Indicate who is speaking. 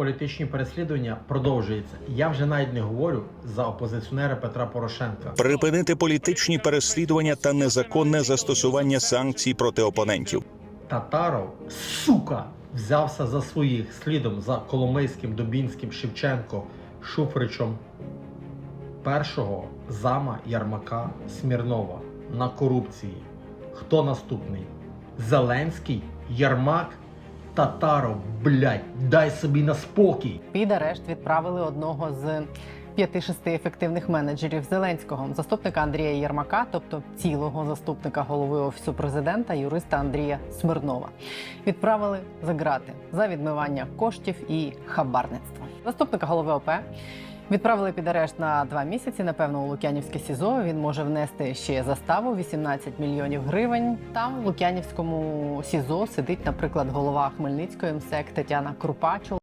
Speaker 1: політичні переслідування продовжуються. Я вже навіть не говорю за опозиціонера Петра Порошенка.
Speaker 2: припинити політичні переслідування та незаконне застосування санкцій проти опонентів.
Speaker 1: Татаров, сука, взявся за своїх слідом за Коломийським, Дубінським, Шевченко, Шуфричем. Першого зама Ярмака Смірнова на корупції. Хто наступний? Зеленський, Ярмак, Татаров, блядь, дай собі на спокій.
Speaker 3: Під арешт відправили одного з п'яти-шести ефективних менеджерів Зеленського, заступника Андрія Єрмака, тобто цілого заступника голови офісу президента, юриста Андрія Смирнова. Відправили за грати за відмивання коштів і хабарництво. Заступника голови ОП. Відправили під арешт на два місяці. Напевно, у Лук'янівське СІЗО він може внести ще заставу 18 мільйонів гривень. Там в Лук'янівському СІЗО сидить, наприклад, голова Хмельницької МСЕК Тетяна Крупачул.